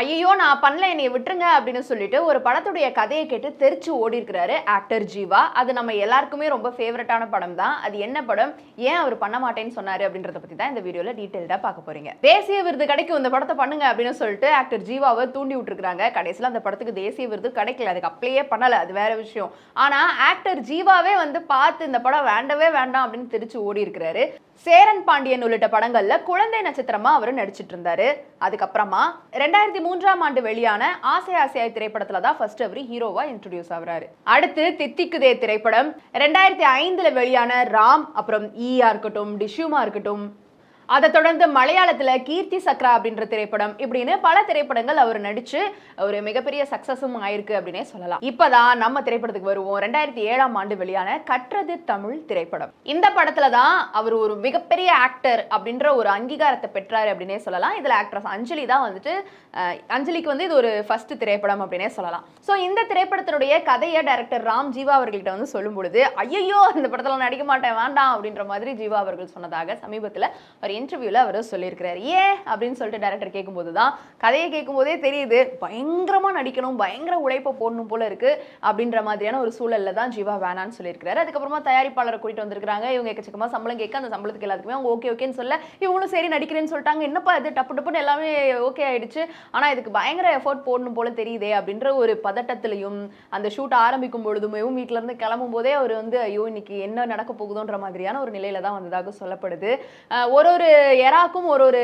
ஐயோ நான் பண்ணல என்னைய விட்டுருங்க அப்படின்னு சொல்லிட்டு ஒரு படத்துடைய கதையை கேட்டு தெரிச்சு ஓடி இருக்கிறாரு ஆக்டர் ஜீவா. அது நம்ம எல்லாருக்குமே ரொம்ப ஃபேவரட்டான படம் தான் அது என்ன படம்? ஏன் அவர் பண்ண மாட்டேன்னு சொன்னாரு அப்படின்றத பத்தி தான் இந்த வீடியோல டீடைல்டா பார்க்க போறீங்க. தேசிய விருது கிடைக்கும் இந்த படத்தை பண்ணுங்க அப்படின்னு சொல்லிட்டு ஆக்டர் ஜீவாவை தூண்டி விட்டுருக்காங்க கடைசியில் அந்த படத்துக்கு தேசிய விருது கிடைக்கல. அதுக்கு அப்படியே பண்ணல. அது வேற விஷயம். ஆனா ஆக்டர் ஜீவாவே வந்து பார்த்து இந்த படம் வேண்டவே வேண்டாம் அப்படின்னு தெரிச்சு ஓடி இருக்கிறாரு சேரன் பாண்டியன் உள்ளிட்ட படங்கள்ல குழந்தை நட்சத்திரமா அவர் நடிச்சிட்டு இருந்தாரு. அதுக்கப்புறமா ரெண்டாயிரத்தி மூன்றாம் ஆண்டு வெளியான ஆசை ஆசையாய் திரைப்படத்துல தான் ஃபர்ஸ்ட் அவர் ஹீரோவா இன்ட்ரடியூஸ் ஆகுறாரு. அடுத்து தித்திக்குதே திரைப்படம். ரெண்டாயிரத்தி ஐந்துல வெளியான ராம் அப்புறம் e ஈயா இருக்கட்டும் டிஷ்யூமா இருக்கட்டும் அதை தொடர்ந்து மலையாளத்துல கீர்த்தி சக்ரா அப்படின்ற திரைப்படம் இப்படின்னு பல திரைப்படங்கள் அவர் நடிச்சு ஒரு மிகப்பெரிய சக்சஸும் ஆயிருக்கு அப்படின்னே சொல்லலாம். இப்பதான் நம்ம திரைப்படத்துக்கு வருவோம். ரெண்டாயிரத்தி ஏழாம் ஆண்டு வெளியான கற்றது தமிழ் திரைப்படம். இந்த படத்துல தான் அவர் ஒரு மிகப்பெரிய ஆக்டர் அப்படின்ற ஒரு அங்கீகாரத்தை பெற்றார் அப்படின்னே சொல்லலாம். இதுல ஆக்ட்ரஸ் அஞ்சலி தான் வந்துட்டு அஞ்சலிக்கு வந்து இது ஒரு ஃபர்ஸ்ட் திரைப்படம் அப்படின்னே சொல்லலாம். ஸோ இந்த திரைப்படத்தினுடைய கதையை டைரக்டர் ராம் ஜீவா அவர்கள்ட்ட வந்து சொல்லும் பொழுது ஐயோ இந்த படத்துல நடிக்க மாட்டேன். வேண்டாம். அப்படின்ற மாதிரி ஜீவா அவர்கள் சொன்னதாக சமீபத்தில் ஒரு இன்டர்வியூவில் அவர் சொல்லியிருக்கிறார். ஏன் அப்படின்னு சொல்லிட்டு டேரக்டர் கேட்கும்போது தான் கதையை கேட்கும்போதே தெரியுது பயங்கரமாக நடிக்கணும் பயங்கர உழைப்பை போடணும் போல இருக்குது அப்படின்ற மாதிரியான ஒரு சூழலில் தான் ஜீவா வேணான்னு சொல்லியிருக்கிறாரு. அதுக்கப்புறமா தயாரிப்பாளரை கூட்டிட்டு வந்திருக்காங்க இவங்க எக்கச்சக்கமாக சம்பளம் கேட்க அந்த சம்பளத்துக்கு எல்லாத்துக்குமே அவங்க ஓகே ஓகேன்னு சொல்ல இவங்களும் சரி நடிக்கிறேன்னு சொல்லிட்டாங்க. என்னப்பா இது? டப்பு டப்புன்னு எல்லாமே ஓகே ஆயிடுச்சு. ஆனால் இதுக்கு பயங்கர எஃபோர்ட் போடணும் போல தெரியுதே அப்படின்ற ஒரு பதட்டத்திலையும் அந்த ஷூட் ஆரம்பிக்கும் பொழுதுமே வீட்ல கிளம்பும் போதே அவர் வந்து ஐயோ இன்னைக்கு என்ன நடக்க போகுதோன்ற மாதிரியான ஒரு நிலையில தான் வந்ததாக சொல்லப்படுது. ஒரு ஒரு ஒரு எறாக்கும் ஒரு ஒரு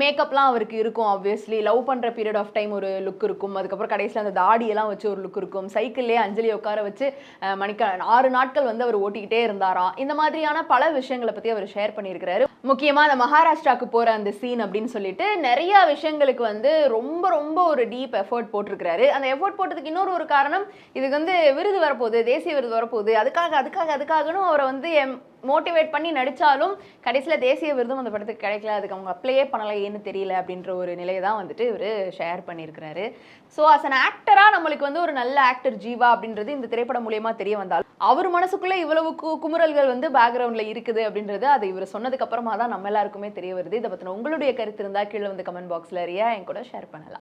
மேக்கப்லாம் அவருக்கு இருக்கும் ஆப்வியஸ்லி லவ் பண்ணுற பீரியட் ஆஃப் டைம் ஒரு லுக் இருக்கும். அதுக்கப்புறம் கடைசியில் அந்த தாடியெல்லாம் வச்சு ஒரு லுக் இருக்கும். சைக்கிள்லேயே அஞ்சலியை உட்கார வச்சு மணிக்க ஆறு நாட்கள் வந்து அவர் ஓட்டிக்கிட்டே இருந்தாராம் இந்த மாதிரியான பல விஷயங்களை பற்றி அவர் ஷேர் பண்ணியிருக்கிறாரு. முக்கியமாக அந்த மகாராஷ்டிராவுக்கு போகிற அந்த சீன் அப்படின்னு சொல்லிட்டு நிறைய விஷயங்களுக்கு வந்து ரொம்ப ரொம்ப ஒரு டீப் எஃபோர்ட் போட்டிருக்கிறாரு. அந்த எஃபோர்ட் போட்டதுக்கு இன்னொரு ஒரு காரணம் இதுக்கு வந்து விருது வரப்போகுது தேசிய விருது வரப்போகுது. அதுக்காக அதுக்காக அதுக்காகனும் அவரை வந்து எம் மோட்டிவேட் பண்ணி நடிச்சாலும் கடைசியில் தேசிய விருதும் அந்த படத்துக்கு கிடைக்கல. அதுக்கு அவங்க அப்ளையே பண்ணலை ஏன்னு தெரியல அப்படின்ற ஒரு நிலையை தான் வந்துட்டு இவர் ஷேர் பண்ணியிருக்கிறாரு. ஸோ அஸ் அன் ஆக்டராக நம்மளுக்கு வந்து ஒரு நல்ல ஆக்டர் ஜீவா அப்படின்றது இந்த திரைப்படம் மூலியமா தெரிய வந்தால் அவர் மனசுக்குள்ள இவ்வளவு கு குமுறல்கள் வந்து பேக்ரவுண்ட்ல இருக்குது அப்படின்றது அது இவர் சொன்னதுக்கு அப்புறமா தான் நம்ம எல்லாருக்குமே தெரிய வருது. இதை பற்றின உங்களுடைய கருத்து இருந்தால் கீழே வந்து கமெண்ட் பாக்ஸில் ரியா என் கூட ஷேர் பண்ணலாம்.